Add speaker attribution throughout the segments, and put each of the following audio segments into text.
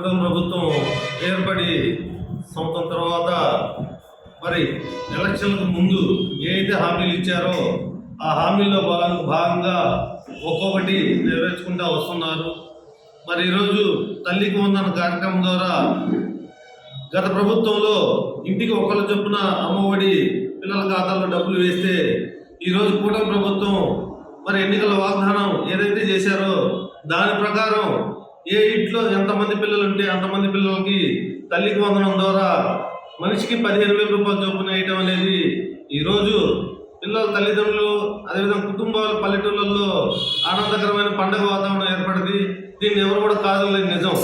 Speaker 1: కూటమి ప్రభుత్వం ఏర్పడి సంవత్సరం తర్వాత మరి ఎలక్షన్లకు ముందు ఏదైతే హామీలు ఇచ్చారో ఆ హామీల్లో భాగంగా భాగంగా ఒక్కొక్కటి నెరవేర్చుకుంటూ వస్తున్నారు. మరి ఈరోజు తల్లికి వందన కార్యక్రమం ద్వారా గత ప్రభుత్వంలో ఇంటికి ఒకళ్ళ చొప్పున అమ్మఒడి పిల్లల ఖాతాల్లో డబ్బులు వేస్తే ఈరోజు కూటమి ప్రభుత్వం మరి ఎన్నికల వాగ్దానం ఏదైతే చేశారో దాని ప్రకారం ఏ ఇంట్లో ఎంతమంది పిల్లలు ఉంటే అంతమంది పిల్లలకి తల్లికి వందనం ద్వారా మనిషికి పదిహేను వేల రూపాయలు చొప్పున వేయటం అనేది ఈరోజు పిల్లల తల్లిదండ్రులు అదేవిధంగా కుటుంబాల పల్లెటూళ్ళల్లో ఆనందకరమైన పండుగ వాతావరణం ఏర్పడింది. దీన్ని ఎవరు కూడా కాదలేదు నిజం.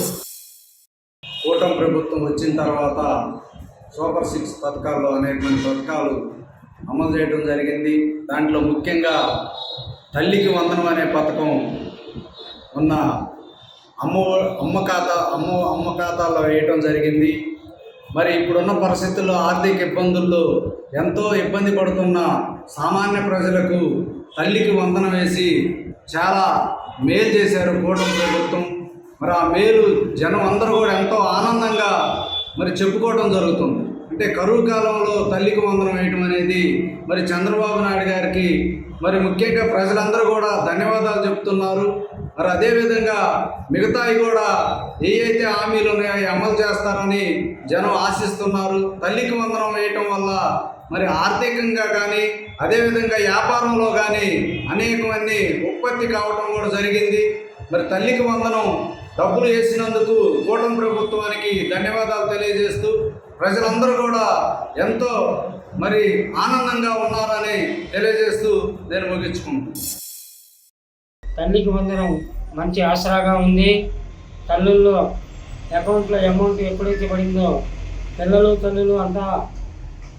Speaker 2: కూటమి ప్రభుత్వం వచ్చిన తర్వాత సూపర్ సిక్స్ పథకాల్లో అనేటువంటి పథకాలు అమలు చేయడం జరిగింది. దాంట్లో ముఖ్యంగా తల్లికి వందనం అనే పథకం ఉన్న అమ్మ అమ్మ ఖాతా అమ్మ అమ్మ ఖాతాలో వేయటం జరిగింది. మరి ఇప్పుడున్న పరిస్థితుల్లో ఆర్థిక ఇబ్బందుల్లో ఎంతో ఇబ్బంది పడుతున్న సామాన్య ప్రజలకు తల్లికి వందనం వేసి చాలా మేలు చేశారు కూటమి ప్రభుత్వం. మరి ఆ మేలు జనం అందరూ కూడా ఎంతో ఆనందంగా మరి చెప్పుకోవడం జరుగుతుంది. అంటే కరువు కాలంలో తల్లికి వందనం వేయటం అనేది మరి చంద్రబాబు నాయుడు గారికి మరి ముఖ్యంగా ప్రజలందరూ కూడా ధన్యవాదాలు చెప్తున్నారు. మరి అదేవిధంగా మిగతాయి కూడా ఏ అయితే హామీలు ఉన్నాయో అవి అమలు చేస్తారని జనం ఆశిస్తున్నారు. తల్లికి వందనం వేయటం వల్ల మరి ఆర్థికంగా కానీ అదేవిధంగా వ్యాపారంలో కానీ అనేకమంది ఉత్పత్తి కావటం కూడా జరిగింది. మరి తల్లికి వందనం డబ్బులు వేసినందుకు కూటమి ప్రభుత్వానికి ధన్యవాదాలు తెలియజేస్తూ ప్రజలందరూ కూడా ఎంతో మరి ఆనందంగా ఉన్నారని తెలియజేస్తూ నేను ముగించుకుంటున్నాను.
Speaker 3: తల్లికి వందనం. మంచి ఆసరాగా ఉంది. తల్లుల్లో అకౌంట్లో అమౌంట్ ఎప్పుడైతే పడిందో పిల్లలు తల్లులు అంతా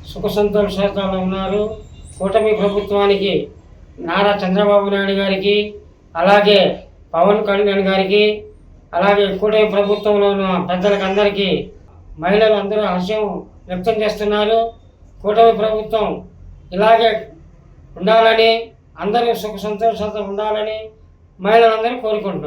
Speaker 3: సుఖ సంతోషాలు ఉన్నారు. కూటమి ప్రభుత్వానికి నారా చంద్రబాబు నాయుడు గారికి అలాగే పవన్ కళ్యాణ్ గారికి అలాగే కూటమి ప్రభుత్వంలో ఉన్న పెద్దలకు అందరికీ మహిళలు అందరూ హర్షం వ్యక్తం చేస్తున్నారు. కూటమి ప్రభుత్వం ఇలాగే ఉండాలని అందరూ సుఖ సంతోషాలతో ఉండాలని మహిళలందరినీ కోరుకుంటున్నాను.